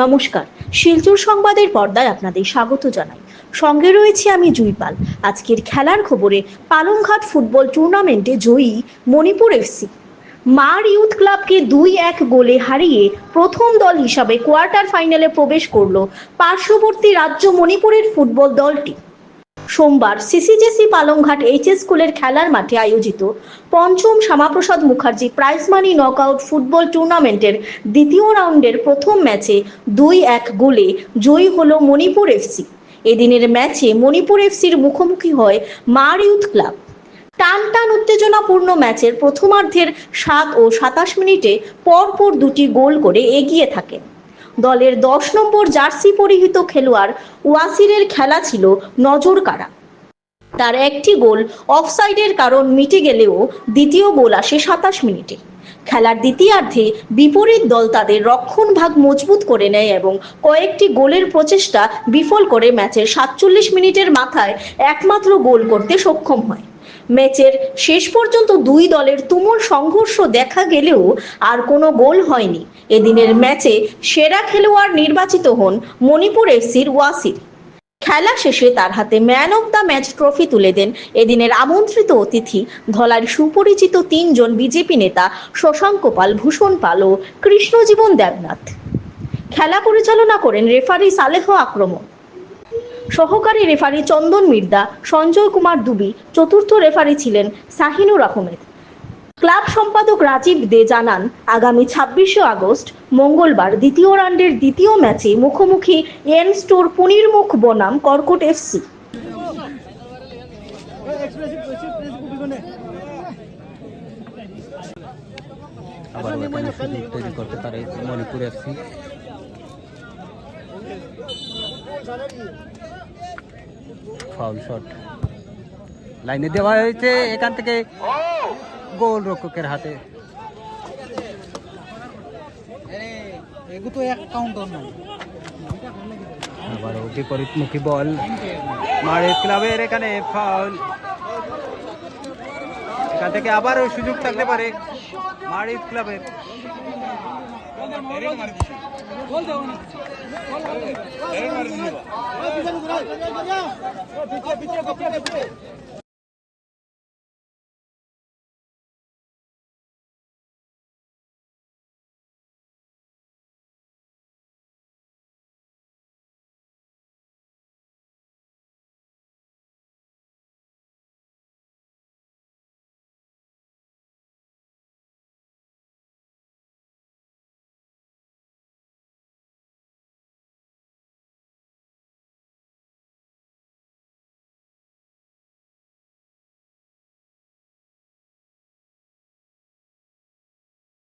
নমস্কার। শিলচুর সংবাদের পর্দায় আপনাদের স্বাগত জানাই। সঙ্গে রয়েছে আমি জুইপাল। আজকের খেলার খবরে পালংঘাট ফুটবল টুর্নামেন্টে জয়ী মণিপুর এফসি। মার ইউথ ক্লাবকে দুই এক গোলে হারিয়ে প্রথম দল হিসাবে কোয়ার্টার ফাইনালে প্রবেশ করল পার্শ্ববর্তী রাজ্য মণিপুরের ফুটবল দলটি। সোমবার সিসিজেসি পালংঘাট এইচএস স্কুলের খেলার মাঠে আয়োজিত পঞ্চম Shyamaprasad Mukherjee prize money knockout football টুর্নামেন্টের দ্বিতীয় রাউন্ডের প্রথম ম্যাচে দুই এক গোলে জয়ী হল মণিপুর এফসি এদিনের ম্যাচে মণিপুর এফসির মুখোমুখি হয় মার ইউথ ক্লাব। টান টান উত্তেজনাপূর্ণ ম্যাচের প্রথমার্ধের সাত ও সাতাশ মিনিটে পরপর দুটি গোল করে এগিয়ে থাকেন। দলের দশ নম্বর জার্সি পরিহিত খেলোয়াড় ওয়াসিরের খেলা ছিল নজর কাড়া তার একটি গোল অফসাইডের কারণ মিটে গেলেও দ্বিতীয় গোল আসে সাতাশ মিনিটে। খেলার দ্বিতীয়ার্ধে বিপরীত দল তাদের রক্ষণ ভাগ মজবুত করে নেয় এবং কয়েকটি গোলের প্রচেষ্টা বিফল করে ম্যাচের সাতচল্লিশ মিনিটের মাথায় একমাত্র গোল করতে সক্ষম হয়। ম্যাচের শেষ পর্যন্ত দুই দলের তুমুল সংঘর্ষ দেখা গেলেও আর কোনো গোল হয়নি। এদিনের ম্যাচে সেরা খেলোয়াড় নির্বাচিত হন মণিপুর এফসির ওয়াসির। খেলা শেষে তার হাতে man of the match trophy তুলে দেন এদিনের আমন্ত্রিত অতিথি, ধলার সুপরিচিত তিনজন বিজেপি নেতা শশাঙ্ক পাল, ভূষণ পাল ও কৃষ্ণজীবন দেবনাথ। খেলা পরিচালনা করেন রেফারি সালেহ আক্রমণ। সহকারী রেফারি চন্দন মির্দা, সঞ্জয় কুমার দুবি, চতুর্থ রেফারি ছিলেন শাহিনুর আহমেদ। ক্লাব সম্পাদক রাজীব দে জানান, আগামী ছাব্বিশে আগস্ট মঙ্গলবার দ্বিতীয় রাউন্ডের দ্বিতীয় ম্যাচে মুখোমুখি এন স্টোর পুনিরমুখ বনাম কর্কট এফসি আবার তৈরি করতে পারে মণিপুর এফসি ফাউল শট লাইনে দেওয়া হয়েছে, এখান থেকে গোল রক্ষকের হাতে। আবারও বিপরীতমুখী বল। মারে ক্লাবের এখানে ফাউল এখান থেকে আবারও সুযোগ থাকতে পারে মারিফ ক্লাবের।